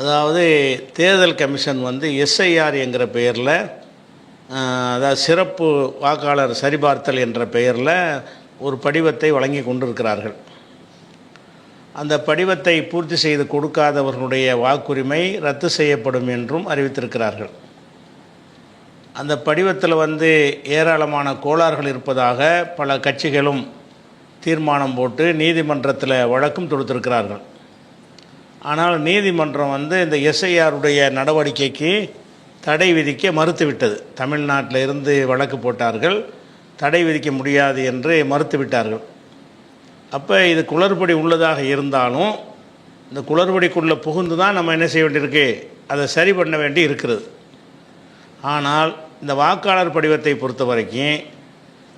அதாவது தேர்தல் கமிஷன் வந்து எஸ்ஐஆர் என்கிற பெயரில் அதாவது சிறப்பு வாக்காளர் சரிபார்த்தல் என்ற பெயரில் ஒரு படிவத்தை வழங்கி கொண்டிருக்கிறார்கள். அந்த படிவத்தை பூர்த்தி செய்து கொடுக்காதவர்களுடைய வாக்குரிமை ரத்து செய்யப்படும் என்றும் அறிவித்திருக்கிறார்கள். அந்த படிவத்தில் வந்து ஏராளமான கோளாறுகள் இருப்பதாக பல கட்சிகளும் தீர்மானம் போட்டு நீதிமன்றத்தில் வழக்கும் தொடுத்திருக்கிறார்கள். ஆனால் நீதிமன்றம் வந்து இந்த எஸ்ஐஆருடைய நடவடிக்கைக்கு தடை விதிக்க மறுத்துவிட்டது. தமிழ்நாட்டில் இருந்து வழக்கு போட்டார்கள். தடை விதிக்க முடியாது என்று மறுத்துவிட்டார்கள். அப்போ இது குளறுபடி உள்ளதாக இருந்தாலும் இந்த குளறுபடிக்குள்ளே புகுந்து தான் நம்ம என்ன செய்ய வேண்டியிருக்கு? அதை சரி பண்ண வேண்டி இருக்கிறது. ஆனால் இந்த வாக்காளர் படிவத்தை பொறுத்த வரைக்கும்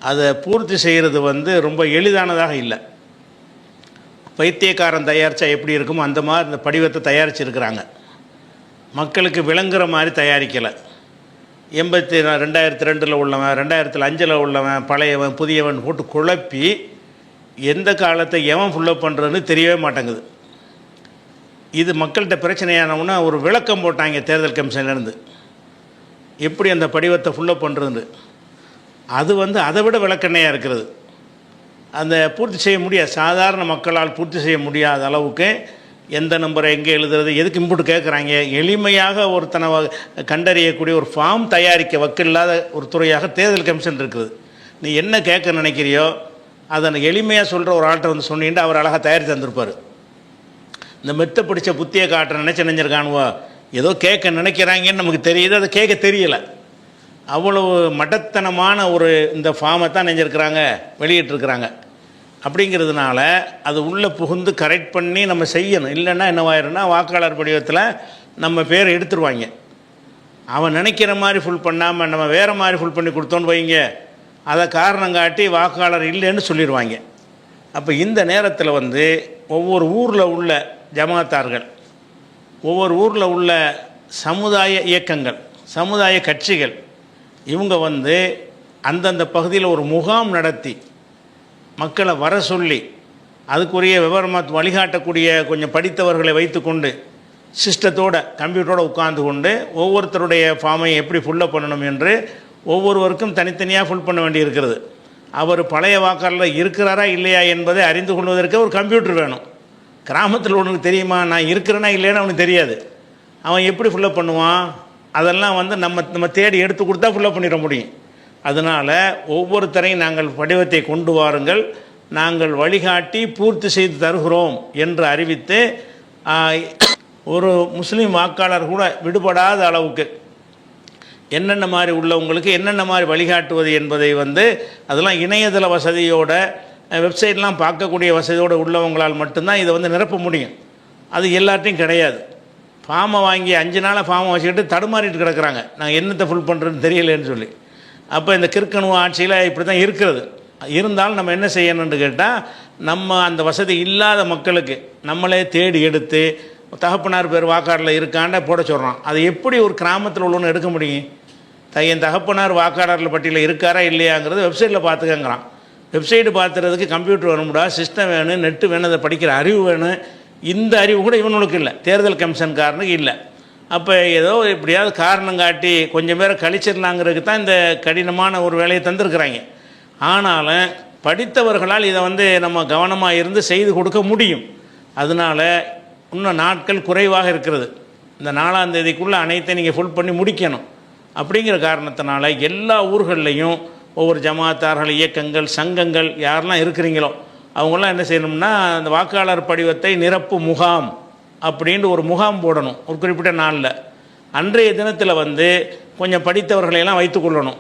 அதை பூர்த்தி செய்கிறது வந்து ரொம்ப எளிதானதாக இல்லை. பைத்தியக்காரன் தயாரித்தா எப்படி இருக்குமோ அந்த மாதிரி இந்த படிவத்தை தயாரிச்சிருக்கிறாங்க. மக்களுக்கு விளங்குற மாதிரி தயாரிக்கலை. எண்பத்தி ரெண்டாயிரத்தி ரெண்டில் உள்ளவன் ரெண்டாயிரத்தில் அஞ்சில் உள்ளவன் பழையவன் புதியவன் போட்டு குழப்பி எந்த காலத்தை எவன் ஃபுல்லப் பண்ணுறதுன்னு தெரியவே மாட்டேங்குது. இது மக்கள்கிட்ட பிரச்சனையானவுன்னா ஒரு விளக்கம் போட்டாங்க தேர்தல் கமிஷன்லேருந்து எப்படி அந்த படிவத்தை ஃபுல்லப் பண்ணுறது அது வந்து அதை விட விளக்கெண்ணையாக இருக்கிறது. அந்த பூர்த்தி செய்ய முடியாது. சாதாரண மக்களால் பூர்த்தி செய்ய முடியாத அளவுக்கு எந்த நம்பரை எங்கே எழுதுறது எதுக்கு இம்புட்டு கேட்குறாங்க? எளிமையாக ஒருத்தனை கண்டறியக்கூடிய ஒரு ஃபார்ம் தயாரிக்க வக்கில்லாத ஒரு துறையாக தேர்தல் கமிஷன் இருக்குது. நீ என்ன கேட்க நினைக்கிறியோ அதை எளிமையாக சொல்கிற ஒரு ஆள்கிட்ட வந்து சொன்னீங்கன்னா அவர் அழகாக தயாரித்து தந்திருப்பார். இந்த மெத்த பிடிச்ச புத்தியை காட்டுற நினச்சி நினைஞ்சிருக்கானுவோ ஏதோ கேட்க நினைக்கிறாங்கன்னு நமக்கு தெரியுது அதை கேட்க தெரியலை. அவ்வளவு மடத்தனமான ஒரு இந்த ஃபார்மை தான் நெஞ்சிருக்கிறாங்க வெளியிட்டிருக்கிறாங்க. அப்படிங்கிறதுனால அது உள்ளே புகுந்து கரெக்ட் பண்ணி நம்ம செய்யணும். இல்லைன்னா என்னவாயிரும்னா வாக்காளர் படிவத்தில் நம்ம பேர் எடுத்துருவாங்க. அவன் நினைக்கிற மாதிரி ஃபுல் பண்ணாமல் நம்ம வேறு மாதிரி ஃபுல் பண்ணி கொடுத்தோன்னு வைங்க. அதை காரணம் காட்டி வாக்காளர் இல்லைன்னு சொல்லிடுவாங்க அப்போ இந்த நேரத்தில் வந்து ஒவ்வொரு ஊரில் உள்ள ஜமாத்தார்கள் ஒவ்வொரு ஊரில் உள்ள சமுதாய இயக்கங்கள் சமுதாய கட்சிகள் இவங்க வந்து அந்தந்த பகுதியில் ஒரு முகாம் நடத்தி மக்களை வர சொல்லி அதுக்குரிய விவரமாக வழிகாட்டக்கூடிய கொஞ்சம் படித்தவர்களை வைத்துக்கொண்டு சிஸ்டத்தோட கம்ப்யூட்டரோடு உட்காந்து கொண்டு ஒவ்வொருத்தருடைய ஃபார்மை எப்படி ஃபுல்லப் பண்ணணும் என்று ஒவ்வொருவருக்கும் தனித்தனியாக ஃபுல் பண்ண வேண்டி இருக்கிறது அவர் பழைய வாக்காளரில் இருக்கிறாரா இல்லையா என்பதை அறிந்து கொள்வதற்கு ஒரு கம்ப்யூட்டர் வேணும். கிராமத்தில் உனக்கு தெரியுமா? நான் இருக்கிறேனா இல்லைன்னு அவனுக்கு தெரியாது. அவன் எப்படி ஃபுல்லப் பண்ணுவான்? அதெல்லாம் வந்து நம்ம நம்ம தேடி எடுத்து கொடுத்தா ஃபுல்லப் பண்ணிட முடியும். அதனால் ஒவ்வொருத்தரையும் நாங்கள் படிவத்தை கொண்டு வாருங்கள். நாங்கள் வழிகாட்டி பூர்த்தி செய்து தருகிறோம் என்று அறிவித்து ஒரு முஸ்லீம் வாக்காளர் கூட விடுபடாத அளவுக்கு என்னென்ன மாதிரி உள்ளவங்களுக்கு என்னென்ன மாதிரி வழிகாட்டுவது என்பதை வந்து அதெல்லாம் இணையதள வசதியோட வெப்சைட்லாம் பார்க்கக்கூடிய வசதியோடு உள்ளவங்களால் மட்டும்தான் இதை வந்து நிரப்ப முடியும். அது எல்லார்ட்டையும் கிடையாது. ஃபார்மை வாங்கி அஞ்சு நாளாக ஃபார்மை வச்சுக்கிட்டு தடுமாறிட்டு கிடக்கிறாங்க. நாங்கள் என்னத்தை ஃபுல் பண்ணுறதுன்னு தெரியலேன்னு சொல்லி. அப்போ இந்த கிறுக்கணு ஆட்சியில் இப்படி தான் இருக்கிறது. இருந்தாலும் நம்ம என்ன செய்யணும்னு கேட்டால் நம்ம அந்த வசதி இல்லாத மக்களுக்கு நம்மளே தேடி எடுத்து தகப்பனார் பேர் வாக்காளரில் இருக்காண்ட போட சொல்கிறோம் அது எப்படி ஒரு கிராமத்தில் உள்ளவனு எடுக்க முடியும்? த என் தகப்பனார் வாக்காளர்கள் பட்டியலில் இருக்காரா இல்லையாங்கிறது வெப்சைட்டில் பார்த்துக்கங்கிறான். வெப்சைட்டு பார்த்துறதுக்கு கம்ப்யூட்டர் வேணும்டா சிஸ்டம் வேணும் நெட்டு வேணும் அதை படிக்கிற அறிவு வேணும். இந்த அறிவு கூட இவனுக்கு இல்லை. தேர்தல் கமிஷன்காரனுக்கு இல்லை. அப்போ ஏதோ எப்படியாவது காரணம் காட்டி கொஞ்சம் பேரை கழிச்சிடலாங்கிறதுக்கு தான் இந்த கடினமான ஒரு வேலையை தந்திருக்கிறாங்க. ஆனாலும் படித்தவர்களால் இதை வந்து நம்ம கவனமாக இருந்து செய்து கொடுக்க முடியும். அதனால் இன்னும் நாட்கள் குறைவாக இருக்கிறது. இந்த நாலாம் தேதிக்குள்ளே அனைத்தையும் நீங்கள் ஃபுல் பண்ணி முடிக்கணும். அப்படிங்கிற காரணத்தினால எல்லா ஊர்கள்லேயும் ஒவ்வொரு ஜமாத்தார்கள் இயக்கங்கள் சங்கங்கள் யாரெல்லாம் இருக்கிறீங்களோ அவங்களாம் என்ன செய்யணும்னா அந்த வாக்காளர் படிவத்தை நிரப்பு முகாம். அப்படின்ட்டு ஒரு முகாம் போடணும். ஒரு குறிப்பிட்ட நாளில். அன்றைய தினத்தில் வந்து கொஞ்சம் படித்தவர்களையெல்லாம் வைத்துக்கொள்ளணும்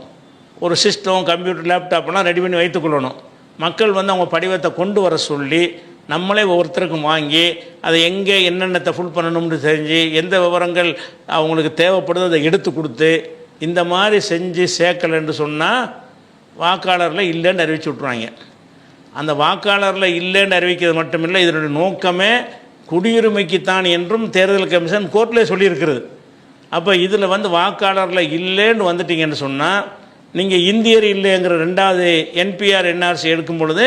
ஒரு சிஸ்டம் கம்ப்யூட்டர் லேப்டாப்லாம் ரெடி பண்ணி வைத்துக்கொள்ளணும் மக்கள் வந்து அவங்க படிவத்தை கொண்டு வர சொல்லி நம்மளே ஒவ்வொருத்தருக்கும் வாங்கி அதை எங்கே என்னென்னத்தை ஃபுல் பண்ணணும்னு தெரிஞ்சு எந்த விவரங்கள் அவங்களுக்கு தேவைப்படுதோ அதை எடுத்து கொடுத்து இந்த மாதிரி செஞ்சு சேர்க்கலைன்னு சொன்னால் வாக்காளரில் இல்லைன்னு அறிவிச்சு விட்ருவாங்க அந்த வாக்காளரில் இல்லைன்னு அறிவிக்கிறது மட்டுமில்லை இதனுடைய நோக்கமே குடியுரிமைக்குத்தான் என்றும் தேர்தல் கமிஷன் கோர்ட்டில் சொல்லியிருக்கிறது. அப்போ இதில் வந்து வாக்காளரில் இல்லைன்னு வந்துட்டீங்கன்னு சொன்னால் நீங்கள் இந்தியர் இல்லைங்கிற ரெண்டாவது என்பிஆர் என்ஆர்சி எடுக்கும் பொழுது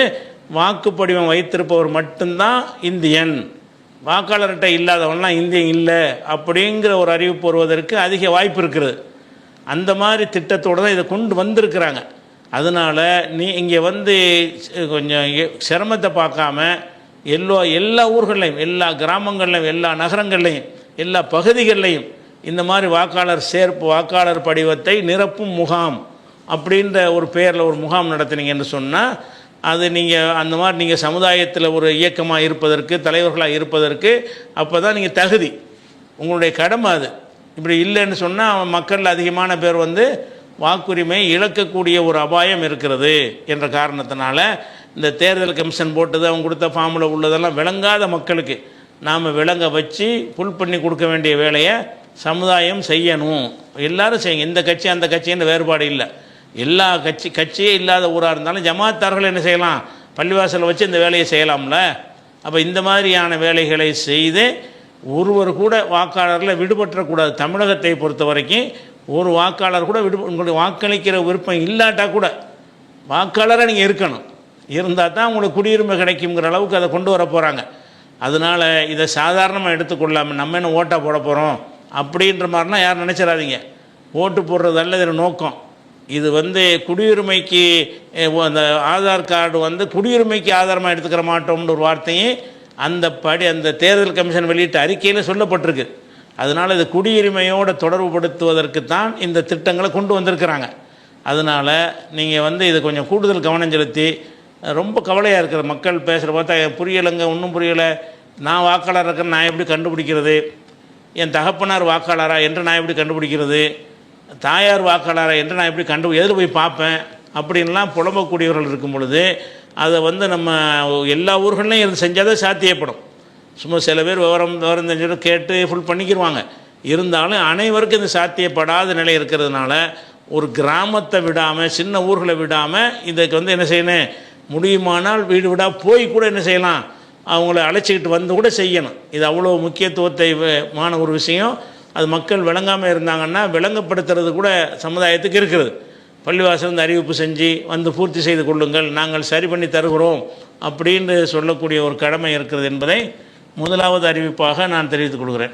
வாக்குப்படிவம் வைத்திருப்பவர் மட்டும்தான் இந்தியன். வாக்காளர்கிட்ட இல்லாதவன்லாம் இந்தியன் இல்லை அப்படிங்கிற ஒரு அறிவிப்பு வருவதற்கு அதிக வாய்ப்பு இருக்கிறது அந்த மாதிரி திட்டத்தோடு தான் இதை கொண்டு வந்திருக்கிறாங்க. அதனால் நீ இங்கே வந்து கொஞ்சம் சிரமத்தை பார்க்காம எல்லோ எல்லா ஊர்கள்லையும் எல்லா கிராமங்கள்லையும் எல்லா நகரங்கள்லையும் எல்லா பகுதிகள்லையும் இந்த மாதிரி வாக்காளர் சேர்ப்பு வாக்காளர் படிவத்தை நிரப்பும் முகாம் அப்படின்ற ஒரு பெயரில் ஒரு முகாம் நடத்துனீங்கன்னு சொன்னால் அது நீங்கள் அந்த மாதிரி நீங்கள் சமுதாயத்தில் ஒரு இயக்கமாக இருப்பதற்கு தலைவர்களாக இருப்பதற்கு அப்போ தான் நீங்கள் தகுதி. உங்களுடைய கடமை அது. இப்படி இல்லைன்னு சொன்னால் மக்கள் அதிகமான பேர் வந்து வாக்குரிமை இழக்கக்கூடிய ஒரு அபாயம் இருக்கிறது என்ற காரணத்தினால இந்த தேர்தல் கமிஷன் போட்டது அவங்க கொடுத்த ஃபார்மில் உள்ளதெல்லாம் விளங்காத மக்களுக்கு நாம் விளங்க வச்சு புல் பண்ணி கொடுக்க வேண்டிய வேலையை சமுதாயம் செய்யணும். எல்லாரும் செய்யுங்க. இந்த கட்சி அந்த கட்சின்னு வேறுபாடு இல்லை. எல்லா கட்சி கட்சியே இல்லாத ஊராக இருந்தாலும் ஜமாத்தார்கள் என்ன செய்யலாம்? பள்ளிவாசலை வச்சு இந்த வேலையை செய்யலாம்ல? அப்போ இந்த மாதிரியான வேலைகளை செய்து ஒருவர் கூட வாக்காளரில் விடுபற்றக்கூடாது தமிழகத்தை பொறுத்த வரைக்கும் ஒரு வாக்காளர் கூட விடு உங்களுடைய வாக்களிக்கிற விருப்பம் இல்லாட்டா கூட வாக்காளராக நீங்கள் இருக்கணும். இருந்தால் தான் உங்களுக்கு குடியுரிமை கிடைக்குங்கிற அளவுக்கு அதை கொண்டு வர போகிறாங்க அதனால் இதை சாதாரணமாக எடுத்துக்கொள்ளாமல் நம்ம என்ன ஓட்டாக போட போகிறோம் அப்படின்ற மாதிரிலாம் யாரும் நினச்சிடாதீங்க. ஓட்டு போடுறது அல்ல இதில் நோக்கம். இது வந்து குடியுரிமைக்கு அந்த ஆதார் கார்டு வந்து குடியுரிமைக்கு ஆதாரமாக எடுத்துக்கிற மாட்டோம்னு ஒரு வார்த்தையும் அந்த படி அந்த தேர்தல் கமிஷன் வெளியிட்ட அறிக்கையில் சொல்லப்பட்டிருக்கு. அதனால் இது குடியுரிமையோடு தொடர்புபடுத்துவதற்கு தான் இந்த திட்டங்களை கொண்டு வந்திருக்கிறாங்க. அதனால் நீங்கள் வந்து இதை கொஞ்சம் கூடுதல் கவனம் செலுத்தி ரொம்ப கவலையாக இருக்கிற மக்கள் பேசுகிற பார்த்தா புரியலைங்க ஒன்றும் புரியலை. நான் வாக்காளர் இருக்கிறேன் நான் எப்படி கண்டுபிடிக்கிறது? என் தகப்பனார் வாக்காளரா என்று நான் எப்படி கண்டுபிடிக்கிறது? தாயார் வாக்காளரா என்று நான் எப்படி கண்டு எதில் போய் பார்ப்பேன்? அப்படின்லாம் புலம்பக்கூடியவர்கள் இருக்கும் பொழுது அதை வந்து நம்ம எல்லா ஊர்கள்லையும் இது செஞ்சால் தான் சாத்தியப்படும். சும்மா சில பேர் விவரம் விவரம் தெரிஞ்சிடும் கேட்டு ஃபுல் பண்ணிக்கிடுவாங்க இருந்தாலும் அனைவருக்கும் இது சாத்தியப்படாத நிலை இருக்கிறதுனால ஒரு கிராமத்தை விடாமல் சின்ன ஊர்களை விடாமல் இதுக்கு வந்து என்ன செய்யணும்? முடியுமானால் வீடு வீடாக போய் கூட என்ன செய்யலாம்? அவங்கள அழைச்சிக்கிட்டு வந்து கூட செய்யணும். இது அவ்வளோ முக்கியத்துவத்தை மான ஒரு விஷயம். அது மக்கள் விளங்காமல் இருந்தாங்கன்னா விளங்கப்படுத்துறது கூட சமுதாயத்துக்கு இருக்கிறது பள்ளிவாசல் வந்து அறிவிப்பு செஞ்சு வந்து பூர்த்தி செய்து கொள்ளுங்கள் நாங்கள் சரி பண்ணி தருகிறோம் அப்படின்னு சொல்லக்கூடிய ஒரு கடமை இருக்கிறது என்பதை முதலாவது அறிவிப்பாக நான் தெரிவித்துக் கொள்கிறேன்.